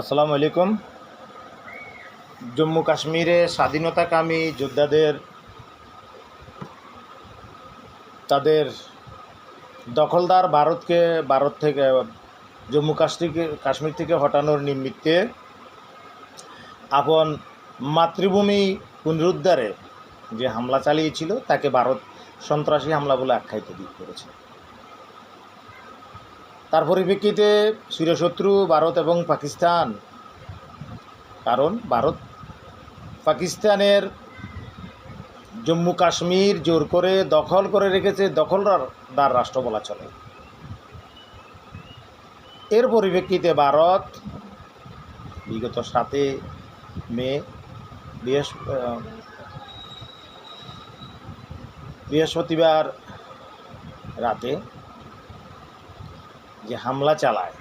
আসসালামু আলাইকুম। জম্মু কাশ্মীরে স্বাধীনতাকামী যোদ্ধাদের, তাদের দখলদার ভারতকে, ভারত থেকে, জম্মু কাশ্মীরকে কাশ্মীর থেকে হটানোর নিমিত্তে আপন মাতৃভূমি পুনরুদ্ধারে যে হামলা চালিয়েছিল, তাকে ভারত সন্ত্রাসী হামলা বলে আখ্যায়িত করেছে। তার পরিপ্রেক্ষিতে চিরশত্রু ভারত এবং পাকিস্তান। কারণ ভারত পাকিস্তানের জম্মু কাশ্মীর জোর করে দখল করে রেখেছে দখলদার রাষ্ট্র বলা চলে। এর পরিপ্রেক্ষিতে ভারত বিগত সাতে মে বৃহস্প বৃহস্পতিবার রাতে যে হামলা চালায়।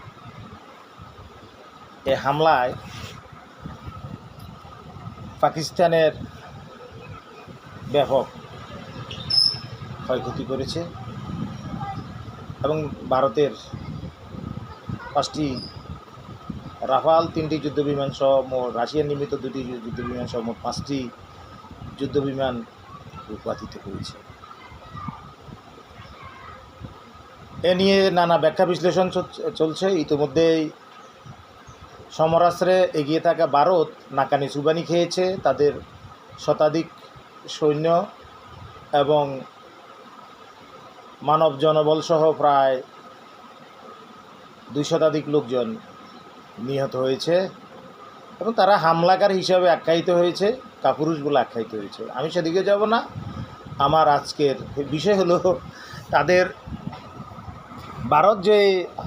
এ হামলায় পাকিস্তানের ব্যাপক ক্ষয়ক্ষতি করেছে এবং ভারতের পাঁচটি রাফাল, তিনটি যুদ্ধবিমান সহ মোট, রাশিয়ার নির্মিত দুটি যুদ্ধবিমান সহ মোট পাঁচটি যুদ্ধবিমান রূপাতিত করেছে এ নিয়ে নানা ব্যাখ্যা বিশ্লেষণ চল- চলছে। ইতিমধ্যেই সমরাস্ত্রে এগিয়ে থাকা ভারত নাকানি চুবানি খেয়েছে। তাদের শতাধিক সৈন্য এবং মানব জনবল সহ প্রায় দুই শতাধিক লোকজন নিহত হয়েছে এবং তারা হামলাকার হিসাবে আখ্যায়িত হয়েছে, কাপুরুষ বলে আখ্যায়িত হয়েছে। আমি সেদিকে যাব না। আমার আজকের বিষয় হলো তাদের ভারত যে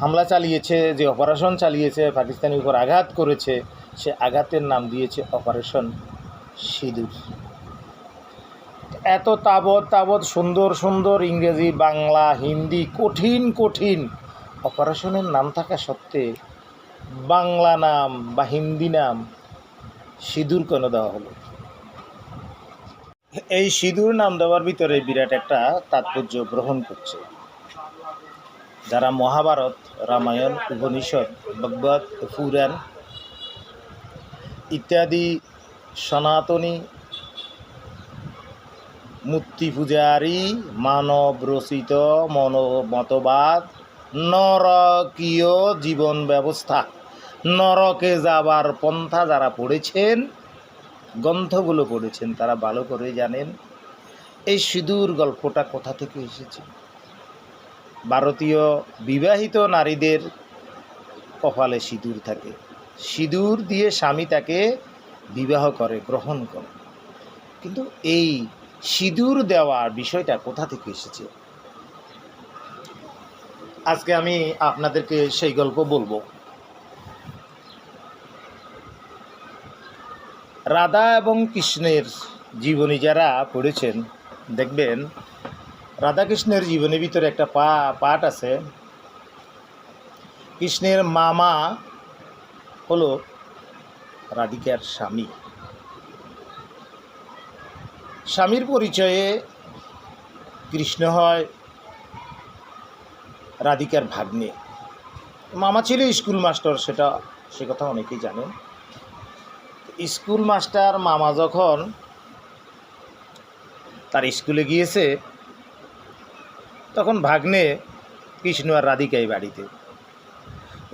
হামলা চালিয়েছে, যে অপারেশন চালিয়েছে পাকিস্তানের উপর আঘাত করেছে, সে আঘাতের নাম দিয়েছে অপারেশন সিঁদুর। এত তাবৎ তাবৎ, সুন্দর সুন্দর ইংরেজি, বাংলা, হিন্দি, কঠিন কঠিন অপারেশনের নাম থাকা সত্ত্বে বাংলা নাম বা হিন্দি নাম সিঁদুর কেন দেওয়া হলো? এই সিঁদুর নাম দেওয়ার ভিতরে বিরাট একটা তাৎপর্য গ্রহণ করছে। যারা মহাভারত, রামায়ণ, উপনিষদ, ভগবত, পুরাণ ইত্যাদি সনাতনী মূর্তি পূজারী মানব রচিত মন মতবাদ নরকীয় জীবন ব্যবস্থা। নরকে যাবার পন্থা যারা পড়েছেন, গ্রন্থগুলো পড়েছেন, তারা ভালো করে জানেন। এই সিঁদুর গল্পটা কোথা থেকে এসেছে? ভারতীয় বিবাহিত নারীদের কপালে সিঁদুর থাকে। সিঁদুর দিয়ে স্বামী তাকে বিবাহ করে, গ্রহণ করে। কিন্তু এই সিঁদুর দেওয়ার বিষয়টা কোথা থেকে এসেছে? আজকে আমি আপনাদেরকে সেই গল্প বলব। রাধা এবং কৃষ্ণের জীবনী যারা পড়েছেন, দেখবেন রাধাকৃষ্ণের জীবনের ভিতরে একটা পা, পাঠ আছে। কৃষ্ণের মামা হলো রাধিকার স্বামী। স্বামীর পরিচয়ে কৃষ্ণ হয় রাধিকার ভাগ্নে। মামা ছিল স্কুল মাস্টার, সেটা সে কথা অনেকেই জানেন। স্কুল মাস্টার মামা যখন তার স্কুলে গিয়েছে তখন ভাগ্নে কৃষ্ণ আর রাধিকা এই বাড়িতে।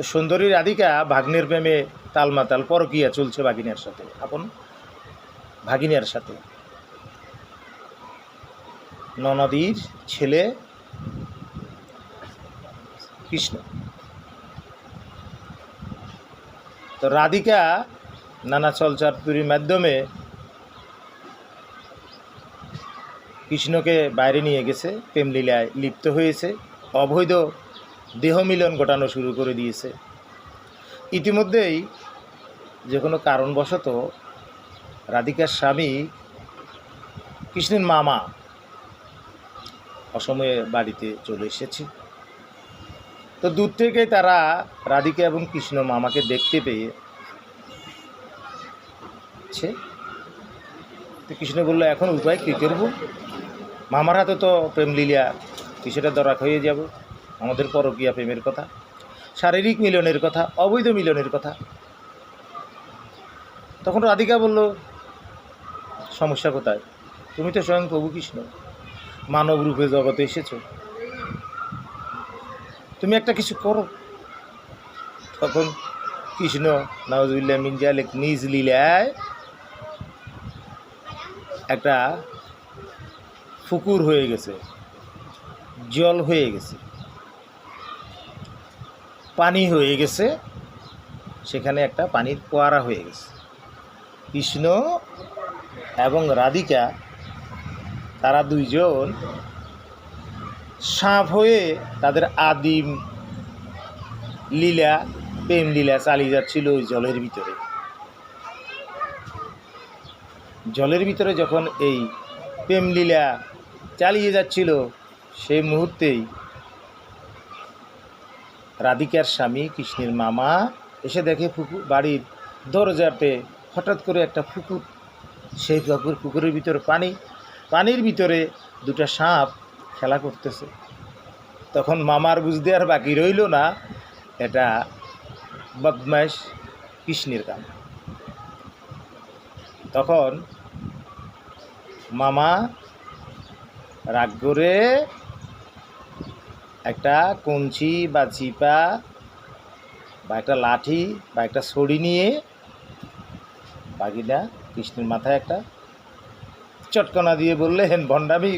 সুন্দরী রাধিকা ভাগ্নের প্রেমে তালমাতাল পরকিয়া চলছে ভাগিনের সাথে, আপন ভাগিনের সাথে। ননদীর ছেলে কৃষ্ণ। তো রাধিকা নানা চলচাতুরির মাধ্যমে কৃষ্ণকে বাইরে নিয়ে গেছে, প্রেমলীলায় লিপ্ত হয়েছে, অবৈধ দেহ মিলন ঘটানো শুরু করে দিয়েছে। ইতিমধ্যেই যে কোনো কারণবশত রাধিকার স্বামী কৃষ্ণের মামা অসময়ে বাড়িতে চলে এসেছে। তো দূর থেকে তারা রাধিকা এবং কৃষ্ণ মামাকে দেখতে পেয়েছে। তো কৃষ্ণ বলল, এখন উপায় কী করব? মামার হাতে তো প্রেম লীলা, কিছুটা দরাক হয়ে যাব। আমাদের পরকীয়া প্রেমের কথা, শারীরিক মিলনের কথা, অবৈধ মিলনের কথা। তখন রাধিকা বলল, সমস্যা কোথায়? তুমি তো স্বয়ং প্রভু কৃষ্ণ। মানব রূপে জগতে এসেছ। তুমি একটা কিছু করো। তখন কৃষ্ণ নওয়াজুল্লাহ মিনজালেক নিজ লীলায় একটা ফুকুর হয়ে গেছে, জল হয়ে গেছে, পানি হয়ে গেছে, সেখানে একটা পানির পোয়ারা হয়ে গেছে। কৃষ্ণ এবং রাধিকা, তারা দুইজন সাপ হয়ে তাদের আদিম লীলা, প্রেম লীলা চালিয়ে যাচ্ছিল ওই জলের ভিতরে। জলের ভিতরে যখন এই প্রেম লীলা চালিয়ে যাচ্ছিল সেই মুহূর্তেই রাধিকার স্বামী, কৃষ্ণের মামা এসে দেখে পুকুর বাড়ির দরজাতে হঠাৎ করে একটা পুকুর, সেই পুকুর পুকুরের ভিতরে পানি, পানির ভিতরে দুটো সাপ খেলা করতেছে। তখন মামার বুঝতে আর বাকি রইল না, এটা বদমাইশ কৃষ্ণের কাম। তখন মামা রাগ করে একটা কঞ্চি বা চিপা বা একটা লাঠি বা একটা ছড়ি নিয়ে বাকিটা কৃষ্ণের মাথায় একটা চটকনা দিয়ে বললে, হেন ভণ্ডামি,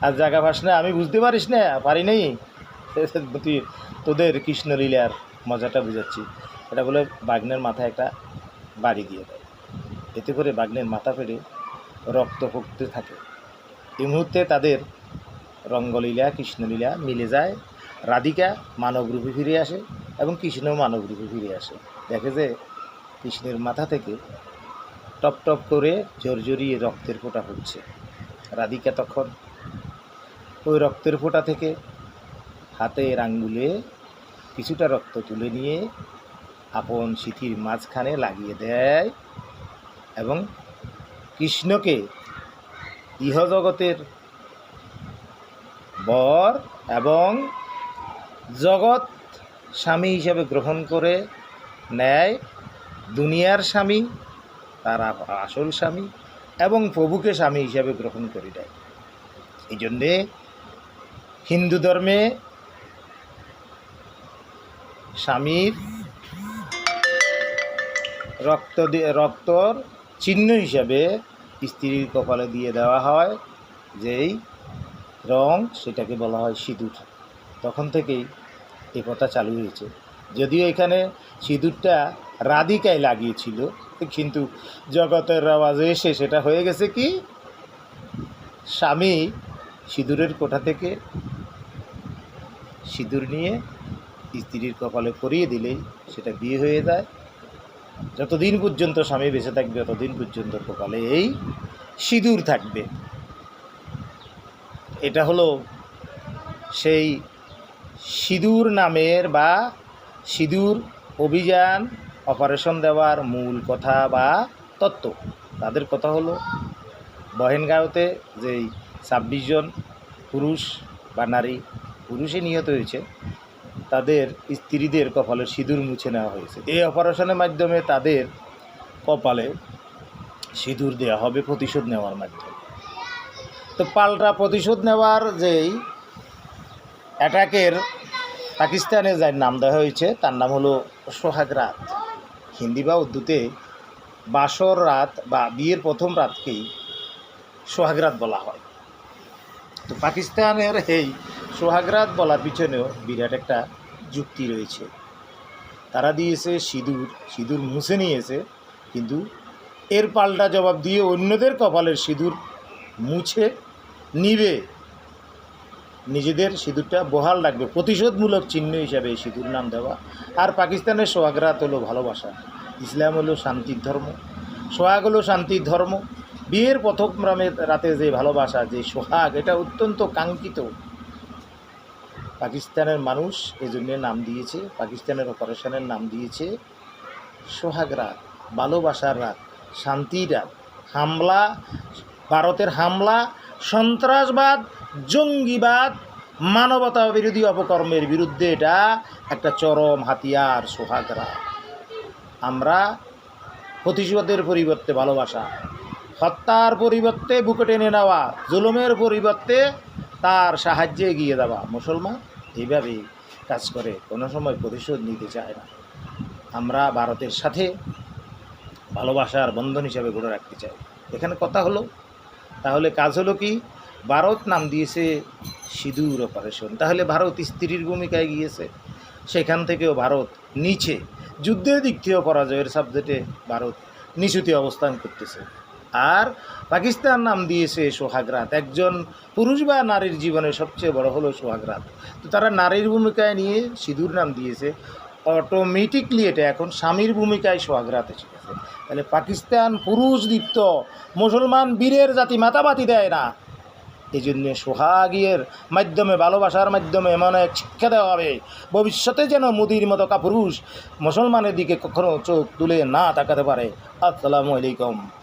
আর জায়গা পাস না, আমি বুঝতে পারিস না, পারি নেই। তুই, তোদের কৃষ্ণলীলার মজাটা বুঝাচ্ছি। এটা বলে বাঘনের মাথায় একটা বাড়ি দিয়ে দেয়। এতে করে বাগ্নের মাথা ফেটে রক্ত পড়তে থাকে। এই মুহূর্তে তাদের রঙ্গলীলা, কৃষ্ণলীলা মিলে যায়। রাধিকা মানব রূপে ফিরে আসে এবং কৃষ্ণ মানব রূপে ফিরে আসে। দেখে যে কৃষ্ণের মাথা থেকে টপ টপ করে জর্জরিয়ে রক্তের ফোঁটা হচ্ছে। রাধিকা তখন ওই রক্তের ফোঁটা থেকে হাতের আঙ্গুলে কিছুটা রক্ত তুলে নিয়ে আপন সিথির মাঝখানে লাগিয়ে দেয় এবং কৃষ্ণকে ইহজগতের বর এবং জগৎ স্বামী হিসাবে গ্রহণ করে নেয়, দুনিয়ার স্বামী, তার আসল স্বামী এবং প্রভুকে স্বামী হিসাবে গ্রহণ করে দেয়। এই জন্যে হিন্দু ধর্মে স্বামীর রক্ত দিয়ে রক্তর চিহ্ন হিসাবে স্ত্রীর কপালে দিয়ে দেওয়া হয় যেই রং সেটাকে বলা হয় সিঁদুর। তখন থেকেই এ কথা চালু হয়েছে। যদিও এখানে সিঁদুরটা রাধিকায় লাগিয়েছিল, কিন্তু জগতের রাওয়াজে এসে সেটা হয়ে গেছে কি? স্বামী সিঁদুরের কোঠা থেকে সিঁদুর নিয়ে স্ত্রীর কপালে পরিয়ে দিলেই সেটা বিয়ে হয়ে যায়। যতদিন পর্যন্ত স্বামী বেঁচে থাকবে, ততদিন পর্যন্ত কপালে এই সিঁদুর থাকবে। এটা হলো সেই সিঁদুর নামের বা সিঁদুর অভিযান, অপারেশন দেওয়ার মূল কথা বা তত্ত্ব। তাদের কথা হলো, বহেনগাঁওতে যেই ছাব্বিশ জন পুরুষ বা নারী পুরুষে নিহত হয়েছে তাদের স্ত্রীদের কপালে সিঁদুর মুছে নেওয়া হয়েছে। এই অপারেশনের মাধ্যমে তাদের কপালে সিঁদুর দেওয়া হবে প্রতিশোধ নেওয়ার মাধ্যমে। তো পাল্টা প্রতিশোধ নেওয়ার যেই অ্যাটাকের পাকিস্তানে যার নাম দেওয়া হয়েছে, তার নাম হলো সোহাগ রাত। হিন্দি বা উর্দুতে বাসর রাত বা বিয়ের প্রথম রাতকেই সোহাগ রাত বলা হয়। তো পাকিস্তানের এই সোহাগ রাত বলার পিছনেও বিরাট একটা যুক্তি রয়েছে। তারা দিয়েছে সিঁদুর সিঁদুর মুছে নিয়েছে, কিন্তু এর পাল্টা জবাব দিয়ে অন্যদের কপালের সিঁদুর মুছে নিবে। নিজেদের সিঁদুরটা বহাল রাখবে। প্রতিশোধমূলক চিহ্ন হিসাবে এই সিঁদুর নাম দেওয়া। আর পাকিস্তানের সোহাগরাত হলো ভালোবাসা। ইসলাম হলো শান্তির ধর্ম। সোহাগ হলো শান্তির ধর্ম। বিয়ের প্রথম রাতে যে ভালোবাসা, যে সোহাগ, এটা অত্যন্ত কাঙ্ক্ষিত। পাকিস্তানের মানুষ এই জন্য নাম দিয়েছে, পাকিস্তানের অপারেশনের নাম দিয়েছে সোহাগ রাত ভালোবাসার রাত শান্তির রাত হামলা, ভারতের হামলা, সন্ত্রাসবাদ, জঙ্গিবাদ, মানবতা বিরোধী অপকর্মের বিরুদ্ধে এটা একটা চরম হাতিয়ার সোহাগ রাত আমরা প্রতিশোধের পরিবর্তে ভালোবাসা, হত্যার পরিবর্তে বুকে টেনে নেওয়া, জুলুমের পরিবর্তে তার সাহায্যে এগিয়ে দেওয়া মুসলমান। এইভাবেই কাজ করে, কোনো সময় প্রতিশোধ নিতে চায় না। আমরা ভারতের সাথে ভালোবাসার বন্ধন হিসাবে গড়ে রাখতে চাই। এখানে কথা হলো, তাহলে কাজ হলো কি? ভারত নাম দিয়েছে সিঁদুর অপারেশন। তাহলে ভারত স্ত্রীর ভূমিকায় গিয়েছে। সেখান থেকেও ভারত নিচে। যুদ্ধের দিক থেকেও পরাজয়ের সাবজেক্টে ভারত নিচুতে অবস্থান করতেছে। আর পাকিস্তান নাম দিয়েছে সোহাগরাত। একজন পুরুষ বা নারীর জীবনে সবচেয়ে বড় হলো সোহাগরাত। তো তারা নারীর ভূমিকায় নিয়ে সিঁদুর নাম দিয়েছে। অটোমেটিকলি এটা এখন স্বামীর ভূমিকায় সোহাগরাত এসে গেছে। তাহলে পাকিস্তান পুরুষ দীপ্ত মুসলমান বীরের জাতি মাতাবাতি দেয় না। এই জন্য সোহাগের মাধ্যমে, ভালোবাসার মাধ্যমে এমন এক শিক্ষা দেওয়া হবে, ভবিষ্যতে যেন মুদির মতো কাপুরুষ মুসলমানের দিকে কখনো চোখ তুলে না তাকাতে পারে। আসসালামু আলাইকুম।